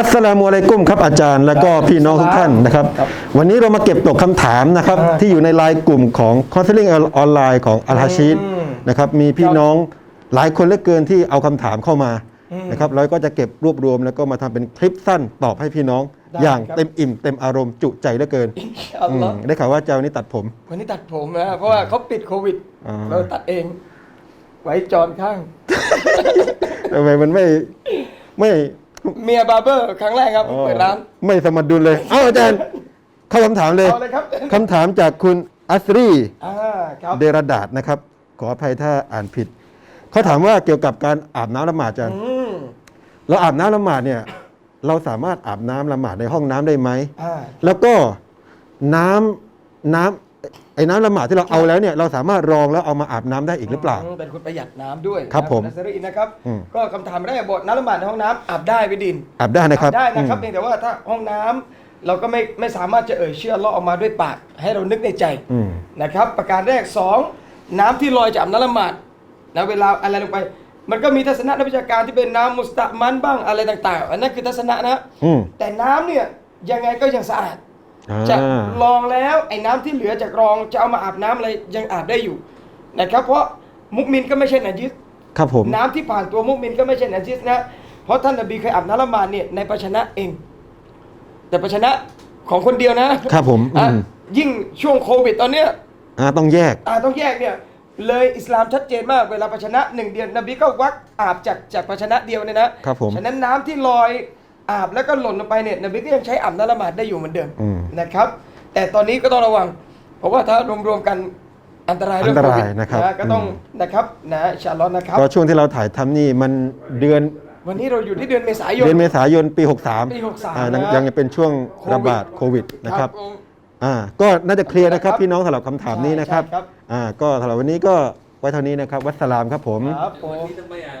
อัสสลามุอะลัยกุมครับอาจารย์ และก็พี่น้องทุกท่านนะครับครับวันนี้เรามาเก็บตกคำถามนะครับอ่าที่อยู่ในไลน์กลุ่มของ Counseling ออนไลน์ของอัลฮาชีดอืมนะครับมีพี่น้องหลายคนเหลือเกินที่เอาคำถามเข้ามาอืมนะครับเราก็จะเก็บรวบรวมแล้วก็มาทำเป็นคลิปสั้นตอบให้พี่น้องได้อย่างครับเต็มอิ่มเต็มอารมณ์จุใจเหลือเกินอัลอืลอมฮ์ได้ข่าวว่าเจ้านี่ตัดผม วันนี้ตัดผมนะเพราะว่าเขาปิดโควิดอ่าเราตัดเอง ไว้จอนข้างทำไมมันไม่ไม่ เมียบาร์เบอร์ครั้งแรกครับเปิดร้าน ไม่สมดุลเลย เอ้าอาจารย์เข้าคำถามเลยเอาเลยครับคำถามจากคุณอัสรีอ่าครับเดรดาดนะครับ ขออภัยถ้าอ่านผิด เขาถามว่าเกี่ยวกับการอาบน้ำละหมาดอาจารย์ อืมเราอาบน้ำละหมาดเนี่ย เราสามารถอาบน้ำละหมาดในห้องน้ำได้ไหม อ่า แล้วก็น้ำน้ำ ไอ้น้ำละหมาดที่เราเอาแล้วเนี่ยเราสามารถรองแล้วเอามาอาบน้ำได้อีกหรือเปล่า มเป็นคนประหยัดน้ำด้วยครับนะผมนัสรีนะครับ อืม ก็คำถามแรกบอกน้ำละหมาดในห้องน้ำอาบได้ไหมดินอาบได้นะครับอาบได้นะครับอืเพีมยงแต่ว่าถ้าห้องน้ำเราก็ไม่ไม่สามารถจะเอ่ยเชื่อเลาะออกมาด้วยปาก ให้เรานึกในใจอืม นะครับ ประการแรกสองน้ำที่ลอยจากน้ำละหมาดนะเวลาอะไรลงไป มันก็มีทัศนะนักวิชาการที่เป็นน้ำมุสตะมันบ้างอะไรต่าง ๆ อันนั้นคือทัศนะนะ อืม แต่น้ำเนี่ยยังไงก็ยังสะอาดอ่า จะลองแล้วไอ้น้ำที่เหลือจากรองจะเอามาอาบน้ำอะไรยังอาบได้อยู่นะครับ เพราะมุกมินก็ไม่ใช่นาจิสครับผมน้ำที่ผ่านตัวมุกมินก็ไม่ใช่นาจิสนะ เพราะท่านนบีเคยอาบน้ำละหมาดเนี่ยในภาชนะเอง แต่ภาชนะของคนเดียวนะครับผมอะอืมยิ่งช่วงโควิดตอนเนี้ยอ่าต้องแยกอ่าต้องแยกเนี่ยเลยอิสลามชัดเจนมากเวลาภาชนะหนึ่งเดียวนบีก็วักอาบจากจากภาชนะเดียวเนี่ยนะครับผมฉะนั้นน้ำที่ลอย อาบแล้วก็หล่นลงไปเนี่ยนบีก็ยังใช้อาบน้ำละหมาดได้อยู่เหมือนเดิมอืม นะครับ แต่ตอนนี้ก็ต้องระวัง เพราะว่าถ้ารวมๆกันอันตรายเรื่องอันตโครายวิดนะครับนะก็ต้องอืม นะครับนะอินชาอัลลอฮ์นะครับ ก็ช่วงที่เราถ่ายทำนี่มันเดือนวันนี้เราอยู่ที่เดือนเมษายน เดือนเมษายนปี 63ปี63อ่ายังนะยังเป็นช่วงระบาดโควิดนะครับอ่าก็น่าจะเคลียร์นะครับครับ พี่น้องสำหรับคำถามนี้นะครับใช่ครับ อ่าก็สำหรับวันนี้ก็ไว้เท่านี้นะครับ วัสสลามครับผม ครับผมนี่ทำไมอะ